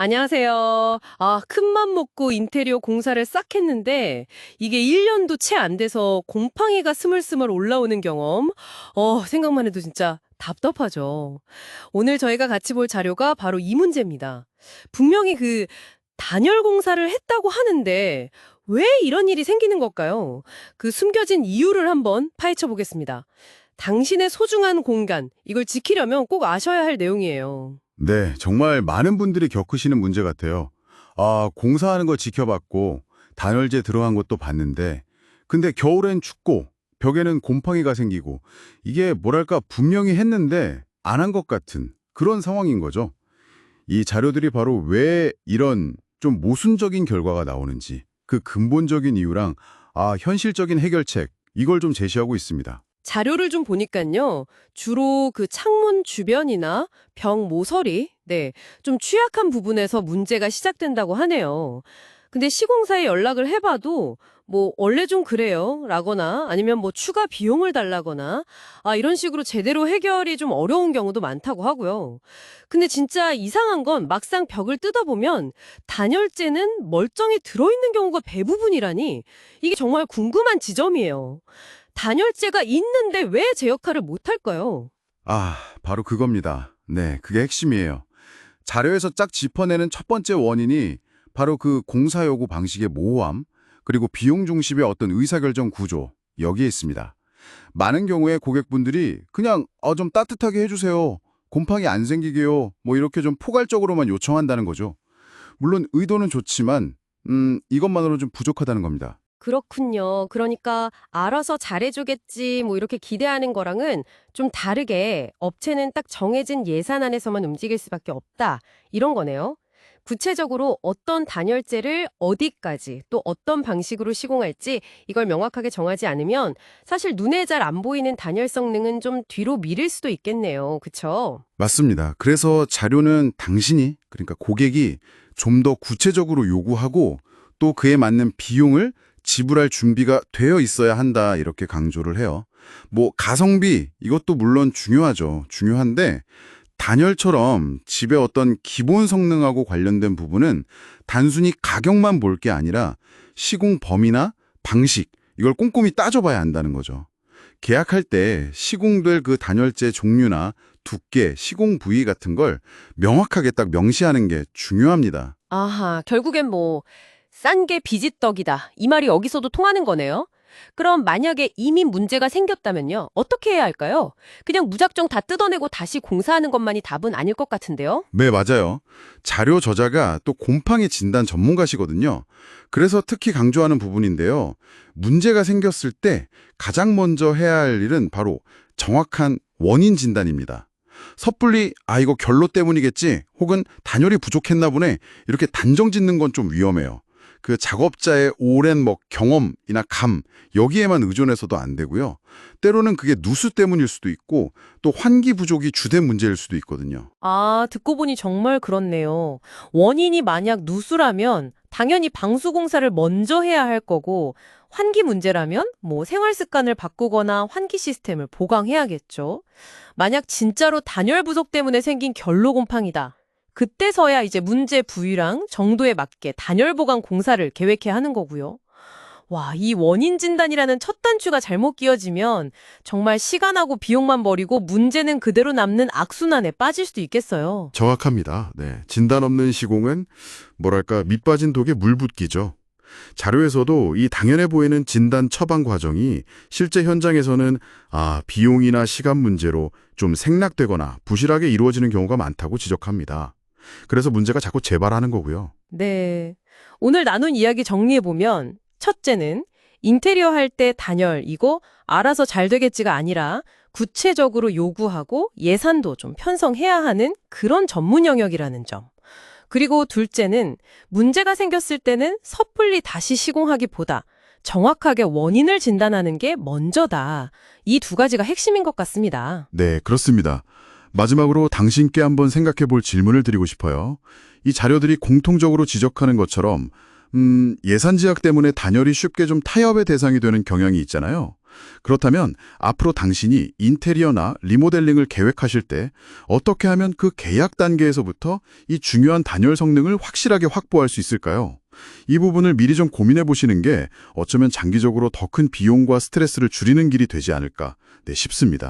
안녕하세요. 아, 큰맘 먹고 인테리어 공사를 싹 했는데 이게 1년도 채 안 돼서 곰팡이가 스물스물 올라오는 경험. 어, 생각만 해도 진짜 답답하죠. 오늘 저희가 같이 볼 자료가 바로 이 문제입니다. 분명히 그 단열 공사를 했다고 하는데 왜 이런 일이 생기는 걸까요? 그 숨겨진 이유를 한번 파헤쳐 보겠습니다. 당신의 소중한 공간, 이걸 지키려면 꼭 아셔야 할 내용이에요. 네, 정말 많은 분들이 겪으시는 문제 같아요. 아, 공사하는 거 지켜봤고, 단열재 들어간 것도 봤는데, 근데 겨울엔 춥고, 벽에는 곰팡이가 생기고, 이게 뭐랄까 분명히 했는데 안 한 것 같은 그런 상황인 거죠. 이 자료들이 바로 왜 이런 좀 모순적인 결과가 나오는지, 그 근본적인 이유랑, 아, 현실적인 해결책, 이걸 좀 제시하고 있습니다. 자료를 좀 보니까요. 주로 그 창문 주변이나 벽 모서리, 네, 좀 취약한 부분에서 문제가 시작된다고 하네요. 근데 시공사에 연락을 해봐도 뭐 원래 좀 그래요 라거나 아니면 뭐 추가 비용을 달라거나 아 이런 식으로 제대로 해결이 좀 어려운 경우도 많다고 하고요. 근데 진짜 이상한 건 막상 벽을 뜯어보면 단열재는 멀쩡히 들어있는 경우가 대부분이라니 이게 정말 궁금한 지점이에요. 단열재가 있는데 왜 제 역할을 못할까요? 아, 바로 그겁니다. 네, 그게 핵심이에요. 자료에서 쫙 짚어내는 첫 번째 원인이 바로 그 공사 요구 방식의 모호함, 그리고 비용 중심의 어떤 의사결정 구조, 여기에 있습니다. 많은 경우에 고객분들이 그냥 어, 좀 따뜻하게 해주세요. 곰팡이 안 생기게요. 뭐 이렇게 좀 포괄적으로만 요청한다는 거죠. 물론 의도는 좋지만 음, 이것만으로 좀 부족하다는 겁니다. 그렇군요. 그러니까 알아서 잘해주겠지 뭐 이렇게 기대하는 거랑은 좀 다르게 업체는 딱 정해진 예산 안에서만 움직일 수밖에 없다. 이런 거네요. 구체적으로 어떤 단열재를 어디까지 또 어떤 방식으로 시공할지 이걸 명확하게 정하지 않으면 사실 눈에 잘 안 보이는 단열 성능은 좀 뒤로 미룰 수도 있겠네요. 그쵸? 맞습니다. 그래서 자료는 당신이, 그러니까 고객이 좀 더 구체적으로 요구하고 또 그에 맞는 비용을 지불할 준비가 되어 있어야 한다 이렇게 강조를 해요. 뭐 가성비 이것도 물론 중요하죠. 중요한데 단열처럼 집의 어떤 기본 성능하고 관련된 부분은 단순히 가격만 볼 게 아니라 시공 범위나 방식 이걸 꼼꼼히 따져봐야 한다는 거죠. 계약할 때 시공될 그 단열재 종류나 두께, 시공 부위 같은 걸 명확하게 딱 명시하는 게 중요합니다. 아하, 결국엔 뭐 싼 게 비지떡이다. 이 말이 여기서도 통하는 거네요. 그럼 만약에 이미 문제가 생겼다면요. 어떻게 해야 할까요? 그냥 무작정 다 뜯어내고 다시 공사하는 것만이 답은 아닐 것 같은데요. 네, 맞아요. 자료 저자가 또 곰팡이 진단 전문가시거든요. 그래서 특히 강조하는 부분인데요. 문제가 생겼을 때 가장 먼저 해야 할 일은 바로 정확한 원인 진단입니다. 섣불리 아 이거 결로 때문이겠지 혹은 단열이 부족했나 보네 이렇게 단정 짓는 건 좀 위험해요. 그 작업자의 오랜 뭐 경험이나 감 여기에만 의존해서도 안 되고요. 때로는 그게 누수 때문일 수도 있고 또 환기 부족이 주된 문제일 수도 있거든요. 아, 듣고 보니 정말 그렇네요. 원인이 만약 누수라면 당연히 방수 공사를 먼저 해야 할 거고 환기 문제라면 뭐 생활 습관을 바꾸거나 환기 시스템을 보강해야겠죠. 만약 진짜로 단열 부족 때문에 생긴 결로 곰팡이다. 그때서야 이제 문제 부위랑 정도에 맞게 단열 보강 공사를 계획해야 하는 거고요. 와, 이 원인 진단이라는 첫 단추가 잘못 끼어지면 정말 시간하고 비용만 버리고 문제는 그대로 남는 악순환에 빠질 수도 있겠어요. 정확합니다. 네. 진단 없는 시공은 뭐랄까 밑빠진 독에 물 붓기죠. 자료에서도 이 당연해 보이는 진단 처방 과정이 실제 현장에서는 아, 비용이나 시간 문제로 좀 생략되거나 부실하게 이루어지는 경우가 많다고 지적합니다. 그래서 문제가 자꾸 재발하는 거고요. 네. 오늘 나눈 이야기 정리해보면, 첫째는 인테리어 할 때 단열, 이거 알아서 잘 되겠지가 아니라 구체적으로 요구하고 예산도 좀 편성해야 하는 그런 전문 영역이라는 점. 그리고 둘째는 문제가 생겼을 때는 섣불리 다시 시공하기보다 정확하게 원인을 진단하는 게 먼저다. 이 두 가지가 핵심인 것 같습니다. 네, 그렇습니다. 마지막으로 당신께 한번 생각해 볼 질문을 드리고 싶어요. 이 자료들이 공통적으로 지적하는 것처럼 음, 예산 제약 때문에 단열이 쉽게 좀 타협의 대상이 되는 경향이 있잖아요. 그렇다면 앞으로 당신이 인테리어나 리모델링을 계획하실 때 어떻게 하면 그 계약 단계에서부터 이 중요한 단열 성능을 확실하게 확보할 수 있을까요? 이 부분을 미리 좀 고민해 보시는 게 어쩌면 장기적으로 더 큰 비용과 스트레스를 줄이는 길이 되지 않을까 네, 싶습니다.